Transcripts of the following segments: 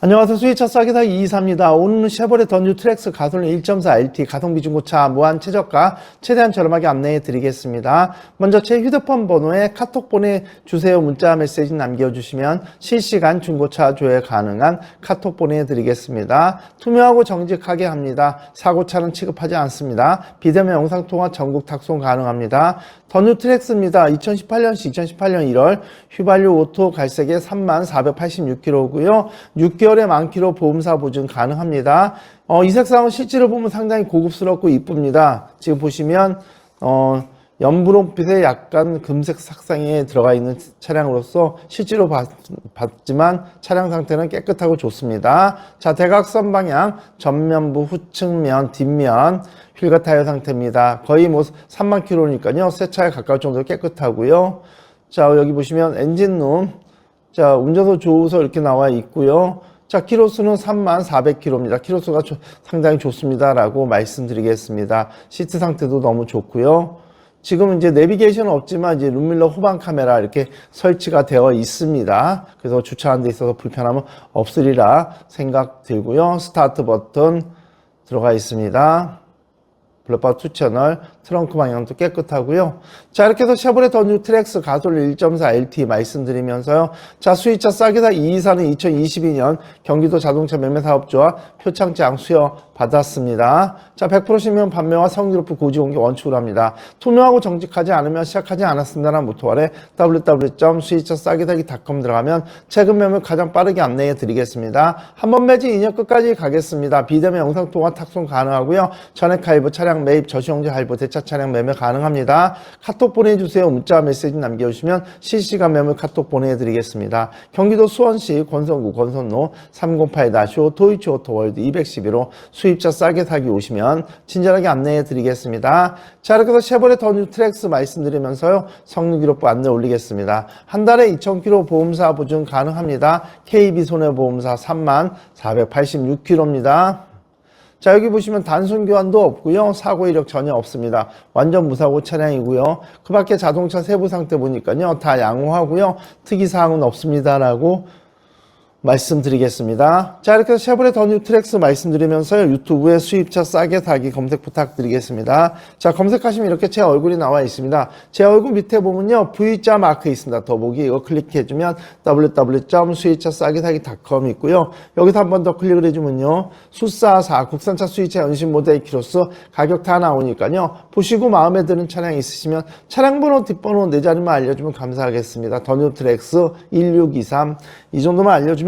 안녕하세요. 수위차 싸기사 이이사입니다. 오늘은 쉐보레 던유 트랙스 가솔린 1.4 LT 가성비 중고차 무한 최저가 최대한 저렴하게 안내해 드리겠습니다. 먼저 제 휴대폰 번호에 카톡 보내주세요. 문자 메시지 남겨주시면 실시간 중고차 조회 가능한 카톡 보내드리겠습니다. 투명하고 정직하게 합니다. 사고차는 취급하지 않습니다. 비대면 영상통화 전국 탁송 가능합니다. 던유 트랙스입니다. 2018년시 2018년 1월 휘발유 오토 갈색에 3486km고요. 6개월 에만 킬로 보험사 보증 가능합니다. 어, 이 색상은 실제로 보면 상당히 고급스럽고 이쁩니다. 지금 보시면 어, 연분홍빛에 약간 금색 색상에 들어가 있는 차량으로서 실제로 봤, 봤지만 차량 상태는 깨끗하고 좋습니다. 자, 대각선 방향, 전면부, 후측면, 뒷면, 휠과 타이어 상태입니다. 거의 뭐 3만 킬로니까요. 새 차에 가까울 정도로 깨끗하고요. 자, 여기 보시면 엔진룸, 자, 운전도 좋으서 이렇게 나와 있고요. 자, 키로수는 3만 400km입니다. 키로수가 조- 상당히 좋습니다라고 말씀드리겠습니다. 시트 상태도 너무 좋고요. 지금 이제 내비게이션은 없지만 이제 룸밀러 후방 카메라 이렇게 설치가 되어 있습니다. 그래서 주차하는 데 있어서 불편함은 없으리라 생각 들고요. 스타트 버튼 들어가 있습니다. 블랙바 2 채널, 트렁크 방향도 깨끗하고요. 자, 이렇게 해서 쉐보레 더 뉴 트랙스 가솔린 1.4 LT 말씀드리면서요. 자, 수입차 싸게다 이이사는 2022년 경기도 자동차 매매 사업주와 표창장 수여 받았습니다. 자, 100% 신명 판매와 성의 높은 고지 공개 원칙으로 합니다. 투명하고 정직하지 않으면 시작하지 않았습니다라는 모토 아래 www.수입차 싸게다기.com 들어가면 최근 매물 가장 빠르게 안내해 드리겠습니다. 한 번 매진 2년 끝까지 가겠습니다. 비대면 영상 통화 탁송 가능하고요. 전액 할부 차량 매입 저시용지 할부 대차 차량 매매 가능합니다. 카톡 보내주세요. 문자 메시지 남겨주시면 실시간 매물 카톡 보내드리겠습니다. 경기도 수원시 권선구 권선로 308-5 도이치 오토월드 211호 수입차 싸게 사기 오시면 친절하게 안내해 드리겠습니다. 자 이렇게 해서 쉐보레 더뉴 트랙스 말씀드리면서요. 성능 기록부 안내 올리겠습니다. 한 달에 2,000km 보험사 보증 가능합니다. KB 손해보험사 3만 486km입니다. 자 여기 보시면 단순 교환도 없고요. 사고 이력 전혀 없습니다. 완전 무사고 차량이고요. 그 밖에 자동차 세부 상태 보니까요. 다 양호하고요. 특이 사항은 없습니다라고 말씀드리겠습니다. 자, 이렇게 쉐보레 더 뉴 트랙스 말씀드리면서요. 유튜브에 수입차 싸게 사기 검색 부탁드리겠습니다. 자, 검색하시면 이렇게 제 얼굴이 나와 있습니다. 제 얼굴 밑에 보면요. V자 마크 있습니다. 더보기 이거 클릭해주면 www.수입차 싸게 사기.com 있고요. 여기서 한 번 더 클릭을 해주면요. 수사사 국산차 수입차 연신 모델 키로수 가격 다 나오니까요. 보시고 마음에 드는 차량 있으시면 차량 번호 뒷번호 네 자리만 알려주면 감사하겠습니다. 더 뉴 트랙스 1623 이 정도만 알려주면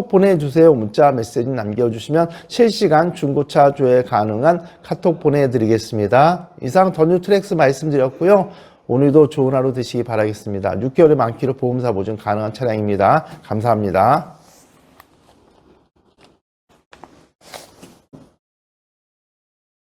보내주세요. 문자 메시지 남겨주시면 실시간 중고차 조회 가능한 카톡 보내드리겠습니다. 이상 더 뉴 트랙스 말씀드렸고요. 오늘도 좋은 하루 되시기 바라겠습니다. 6개월의 만키로 보험사 보증 가능한 차량입니다. 감사합니다.